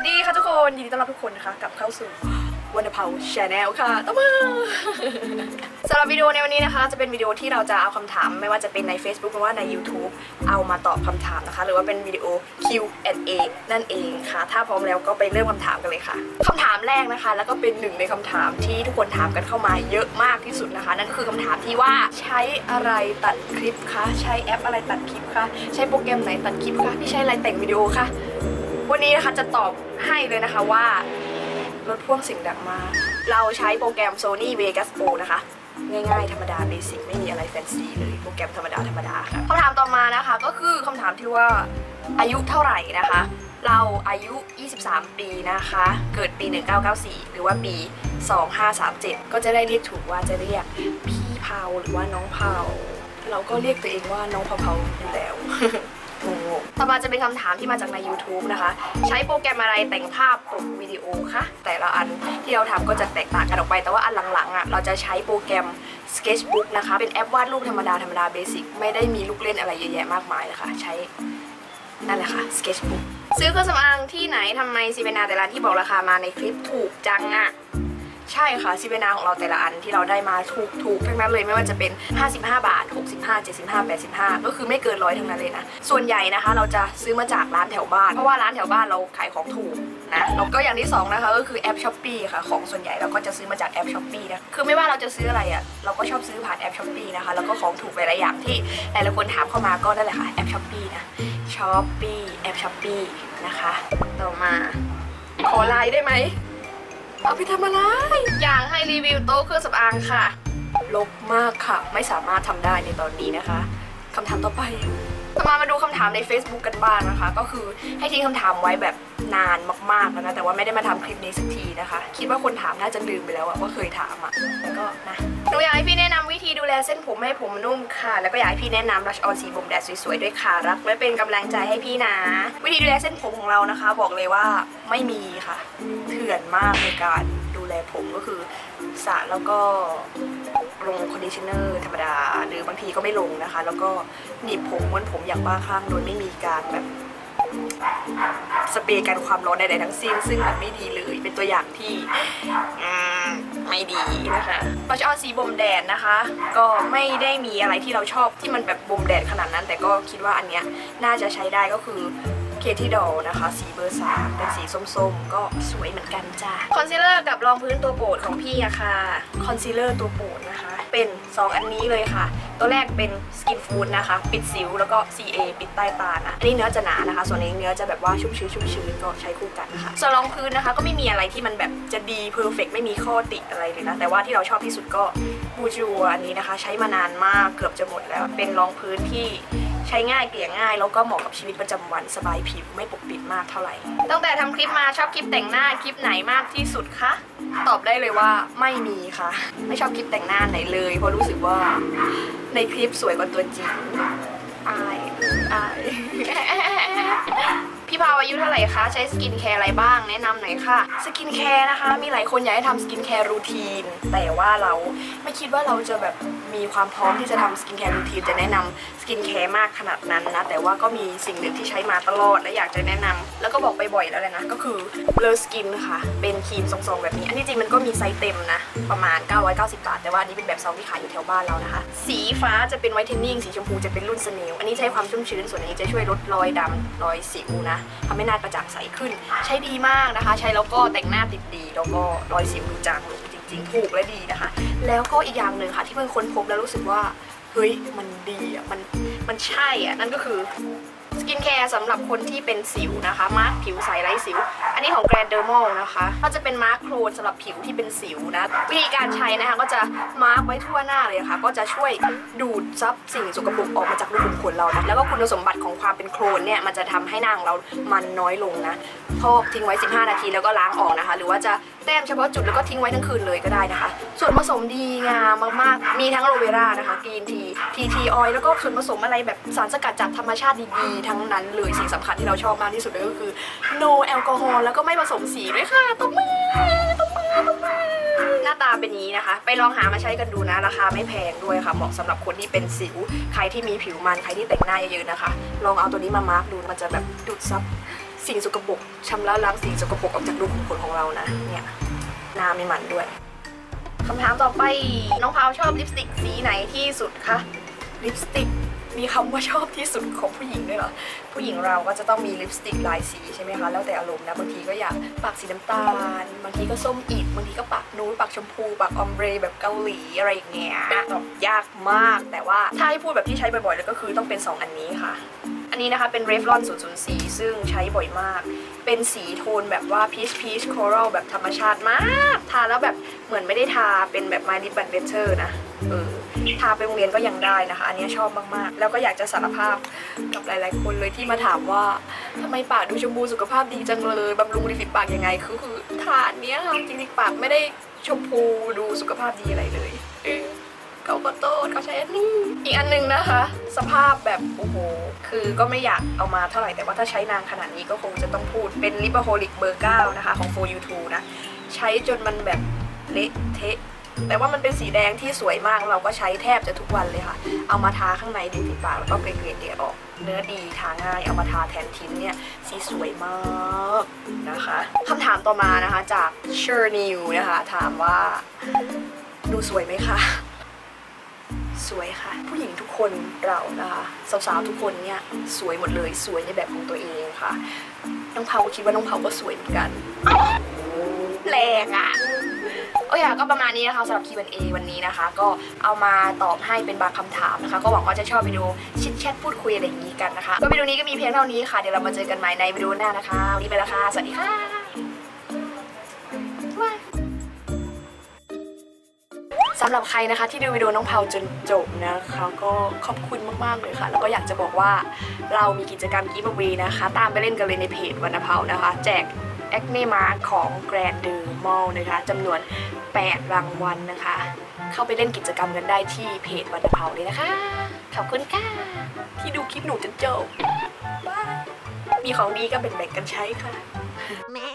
วัสดีค่ะทุกคน ยินดีต้อนรับทุกคนนะคะกลับเข้าสู่วันเผาชาแนลค่ะตบมือสำหรับวิดีโอในวันนี้นะคะ จะเป็นวิดีโอที่เราจะเอาคำถาม ไม่ว่าจะเป็นใน Facebook หรือว่าใน YouTube เอามาตอบคำถามนะคะ หรือว่าเป็นวิดีโอ Q&A นั่นเองค่ะ ถ้าพร้อมแล้วก็ไปเริ่มคำถามกันเลยค่ะคำถามแรกนะคะ แล้วก็เป็นหนึ่งในคำถามที่ทุกคนถามกันเข้ามาเยอะมากที่สุดนะคะ นั่นก็คือคำถามที่ว่าใช้อะไรตัดคลิปคะใช้แอปอะไรตัดคลิปคะใช้โปรแกรมไหนตัดคลิปคะพี่ใช้อะไรแต่งวิดีโอคะ วันนี้นะคะจะตอบให้เลยนะคะว่ารถพ่วงเสียงดังมาก เราใช้โปรแกรม Sony Vegas Pro นะคะ ง่ายๆ ธรรมดาเบสิกไม่มีอะไรแฟนซีเลยโปรแกรมธรรมดาธรรมดาค่ะคำถามต่อมานะคะก็คือคำถามที่ว่าอายุเท่าไหร่นะคะ เราอายุ 23 ปีนะคะ เกิดปี 1994 หรือว่าปี 2537 ก็จะได้เรียกถูกว่าจะเรียกพี่เผาหรือว่าน้องเผาเราก็เรียกตัวเองว่าน้องเผาเผาอยู่แล้ว ต่อมาจะเป็นคำถามที่มาจากใน YouTube นะคะ ใช้โปรแกรมอะไรแต่งภาพปกวิดีโอคะแต่ละอันที่เราทำก็จะแตกต่างกันออกไป แต่ว่าอันหลังๆอะเราจะใช้โปรแกรม Sketchbook นะคะ เป็นแอปวาดรูปธรรมดาธรรมดาเบสิกไม่ได้มีลูกเล่นอะไรเยอะแยะมากมายเลยค่ะใช้นั่นแหละค่ะ Sketchbook ซื้อเครื่องสำอางที่ไหนทำไมซีเบนาแต่ละอันที่บอกราคามาในคลิปถูกจังอะ ใช่ค่ะซีเบนาของเราแต่ละอันที่เราได้มาถูกถูกทั้งนั้นเลยไม่ว่าจะเป็น 55 บาท 65 75 85 ก็คือไม่เกินร้อยทั้งนั้นเลยนะ ส่วนใหญ่นะคะเราจะซื้อมาจากร้านแถวบ้าน เพราะว่าร้านแถวบ้านเราขายของถูกนะแล้วก็อย่างที่สองนะคะก็คือแอปช้อปปีค่ะของส่วนใหญ่เราก็จะซื้อมาจากแอปช้อปปีนะคือไม่ว่าเราจะซื้ออะไรอะเราก็ชอบซื้อผ่านแอปช้อปปีนะคะแล้วก็ของถูกหลายๆอย่างที่หลายๆคนถามเข้ามาก็นั่นแหละค่ะแอปช้อปปีนะช้อปปีแอปช้อปปีนะคะ ต่อมาขอไลน์ได้ไหม เอาไปทำอะไร อยากให้รีวิวโต๊ะเครื่องสำอางค่ะลบมากค่ะ ไม่สามารถทำได้ในตอนนี้นะคะคำถามต่อไป ต่อมามาดูคำถามใน Facebook กันบ้างนะคะ ก็คือให้ทิ้งคำถามไว้แบบนานมากๆแล้วนะ แต่ว่าไม่ได้มาทำคลิปนี้สักทีนะคะ คิดว่าคนถามน่าจะลืมไปแล้วอะว่าเคยถามอะแล้วก็นะหนูอยากให้พี่แนะนำวิธีดูแลเส้นผมให้ผมนุ่มค่ะ แล้วก็อยากให้พี่แนะนำรัชออนสีผมแดดสวยๆด้วยค่ะ รักและเป็นกำลังใจให้พี่นะ วิธีดูแลเส้นผมของเรานะคะ บอกเลยว่าไม่มีค่ะ เถื่อนมากในการดูแลผมก็คือสระแล้วก็ ลงคอนดิชเนอร์ธรรมดา หรือบางทีก็ไม่ลงนะคะ แล้วก็หนีบผมม้วนผมอย่างบ้าคลั่งโดยไม่มีการแบบสเปรย์กันความร้อนใดๆทั้งสิ้น ซึ่งมันไม่ดีเลยเป็นตัวอย่างที่ไม่ดีนะคะเราจะเอาสีบ่มแดดนะคะ ก็ไม่ได้มีอะไรที่เราชอบที่มันแบบบ่มแดดขนาดนั้น แต่ก็คิดว่าอันเนี้ยน่าจะใช้ได้ก็คือ เคที่ดอลนะคะ สีเบอร์สามเป็นสีส้มๆ ก็สวยเหมือนกันจ้าคอนซีลเลอร์กับรองพื้นตัวโปรดของพี่อะค่ะคอนซีลเลอร์ตัวโปรดนะคะ เป็น 2 อันนี้เลยค่ะ ตัวแรกเป็นสกินฟูดนะคะ ปิดสิวแล้วก็ CA ปิดใต้ตานะอันนี้เนื้อจะหนานะคะ ส่วนนี้เนื้อจะแบบว่าชุ่มชื้นชุ่มชื้นก็ใช้คู่กันนะคะส่วนรองพื้นนะคะ ก็ไม่มีอะไรที่มันแบบจะดีเพอร์เฟกไม่มีข้อติอะไรเลยนะแต่ว่าที่เราชอบที่สุดก็บูจูอันนี้นะคะ ใช้มานานมากเกือบจะหมดแล้วเป็นรองพื้นที่ ใช้ง่ายเกลี่ยง่าย แล้วก็เหมาะกับชีวิตประจำวันสบายผิวไม่ปกปิดมากเท่าไหร่ ตั้งแต่ทำคลิปมาชอบคลิปแต่งหน้าคลิปไหนมากที่สุดคะตอบได้เลยว่าไม่มีค่ะ ไม่ชอบคลิปแต่งหน้าไหนเลยเพราะรู้สึกว่าในคลิปสวยกว่าตัวจริงอายอายพี่พาวอายุเท่าไหร่คะใช้สกินแคร์อะไรบ้างแนะนำหน่อยค่ะสกินแคร์นะคะ มีหลายคนอยากให้ทำสกินแคร์รูทีนแต่ว่าเราไม่คิดว่าเราจะแบบมีความพร้อมที่จะทำสกินแคร์รูทีนจะแนะนำสกินแคร์มากขนาดนั้นนะแต่ว่าก็มีสิ่งหนึ่งที่ใช้มาตลอดและอยากจะแนะนำแล้วก็บอกไปบ่อยแล้วเลยนะก็คือเลอสกินค่ะ เป็นครีมทรงๆแบบนี้ อันที่จริงมันก็มีไซส์เต็มนะประมาณ 990 บาท แต่ว่าอันนี้เป็นแบบซองที่ขายอยู่แถวบ้านเรานะคะ สีฟ้าจะเป็นไวท์เทนนิ่งสีชมพูจะเป็นรุ่นสเนลอันนี้ใช้ความชุ่มชื้นส่วนนนี้จะช่วยลดรอยดำรอยสิวนะทำให้หน้ากระจ่างใสขึ้น ใช้ดีมากนะคะ ใช้แล้วก็แต่งหน้าติดดีแล้วก็รอยสิวดูจางลงจริง ๆ ถูกและดีนะคะ แล้วก็อีกอย่างหนึ่งค่ะที่เพิ่งค้นพบแล้วรู้สึกว่าเฮ้ยมันดีอะมันมันใช่อะนั่นก็คือ สกินแคร์สำหรับคนที่เป็นสิวนะคะ มาร์คผิวใสไร้สิว อันนี้ของแกรนเดอร์มอลนะคะ ก็จะเป็นมาร์คโครนสำหรับผิวที่เป็นสิวนะ วิธีการใช้นะคะก็จะมาร์คไว้ทั่วหน้าเลยค่ะ ก็จะช่วยดูดซับสิ่งสกปรกออกมาจากรูขุมขนเรานะแล้วก็คุณสมบัติของความเป็นโครนเนี่ยมันจะทำให้หน้าของเรามันน้อยลงนะพอกทิ้งไว้ 15 นาทีแล้วก็ล้างออกนะคะ หรือว่าจะแต้มเฉพาะจุดแล้วก็ทิ้งไว้ทั้งคืนเลยก็ได้นะคะ ส่วนผสมดีงามมากๆ มีทั้งโรเวรานะคะกรีนทีทีทีออยแล้วก็ส่วนผสมอะไรแบบสารสกัดจากธรรมชาติดีๆทั้งนั้นเลยสิ่งสำคัญที่เราชอบมากที่สุดเลยก็คือ no แอลกอฮอล์แล้วก็ไม่ผสมสีด้วยค่ะตบมือตบมือตบมือหน้าตาเป็นนี้นะคะ ไปลองหามาใช้กันดูนะราคาไม่แพงด้วยค่ะเหมาะสำหรับคนที่เป็นสิว ใครที่มีผิวมันใครที่แต่งหน้าเยอะๆนะคะ ลองเอาตัวนี้มามาร์กดูมันจะแบบดูดซับสิ่งสกปรกชำระล้างสิ่งสกปรกออกจากรูขุมขนของเรานะเนี่ยน้ำมีมันด้วยคำถามต่อไปน้องพาวชอบลิปสติกสีไหนที่สุดคะลิปสติก มีคำว่าชอบที่สุดของผู้หญิงด้วยเหรอ ผู้หญิงเราก็จะต้องมีลิปสติกหลายสีใช่ไหมคะ แล้วแต่อารมณ์นะ บางทีก็อยากปากสีน้ำตาล บางทีก็ส้มอิด บางทีก็ปากนูดปากชมพู ปากออมเบรแบบเกาหลีอะไรอย่างเงี้ยตอบยากมาก แต่ว่าถ้าให้พูดแบบที่ใช้บ่อยๆเลยก็คือต้องเป็น 2 อันนี้ค่ะ อันนี้นะคะเป็น Revlon 004 ซึ่งใช้บ่อยมาก เป็นสีโทนแบบว่า peach peach coral แบบธรรมชาติมาก ทาแล้วแบบเหมือนไม่ได้ทา เป็นแบบ My Lip Better นะ เออ ทาไปโรงเรียนก็ยังได้นะคะ อันนี้ชอบมากๆ แล้วก็อยากจะสารภาพกับหลาย ๆ คนเลยที่มาถามว่าทำไมปากดูชมพูสุขภาพดีจังเลยบำรุงริมฝีปากยังไงคือคือทานเนี้ยค่ะจริงๆปากไม่ได้ชมพูดูสุขภาพดีอะไรเลยเออเขาก็โทษเขาใช้อันนี้อีกอันหนึงนะคะ สภาพแบบโอ้โหคือก็ไม่อยากเอามาเท่าไหร่แต่ว่าถ้าใช้นานขนาดนี้ก็คงจะต้องพูดเป็นลิปโฮลิกเบอร์9นะคะของ for you t o นะ ใช้จนมันแบบเละเทะ แต่ว่ามันเป็นสีแดงที่สวยมากเราก็ใช้แทบจะทุกวันเลยค่ะ เอามาทาข้างในดินฝีปากแล้วก็เกลี่ยเกลี่ยออก เนื้อดีทาง่ายเอามาทาแทนทินเนี่ยสีสวยมากนะคะคำถามต่อมานะคะจากเชอร์นิวนะคะ ถามว่าดูสวยไหมคะสวยค่ะ ผู้หญิงทุกคนเรานะคะสาวๆทุกคนเนี่ยสวยหมดเลยสวยในแบบของตัวเองค่ะน้องเผาคิดว่าน้องเผาก็สวยเหมือนกันแรงอะ โอ้ยก็ประมาณนี้นะคะสำหรับ Q&A วันนี้นะคะ ก็เอามาตอบให้เป็นบางคำถามนะคะ ก็หวังว่าจะชอบวิดีโอชิดแชทพูดคุยอะไรอย่างนี้กันนะคะก็วิดีโอนี้ก็มีเพียงเท่านี้ค่ะเดี๋ยวเรามาเจอกันใหม่ในวิดีโอหน้านะคะวันนี้ไปแล้วค่ะสวัสดีค่ะบ๊ายบายสำหรับใครนะคะที่ดูวิดีโอน้องเผาจนจบนะคะก็ขอบคุณมากๆเลยค่ะ แล้วก็อยากจะบอกว่าเรามีกิจกรรมกิฟต์เวนะคะ ตามไปเล่นกันเลยในเพจวันเผานะคะ แจกแอคเนมาของแกรนด์เดอร์มอลนะคะจำนวน 8 รางวัลนะคะ เข้าไปเล่นกิจกรรมกันได้ที่เพจวันเผาเลยนะคะ ขอบคุณค่ะ ที่ดูคลิปหนูจนจบบายมีของดีก็แบ่งๆกันใช้ค่ะแม่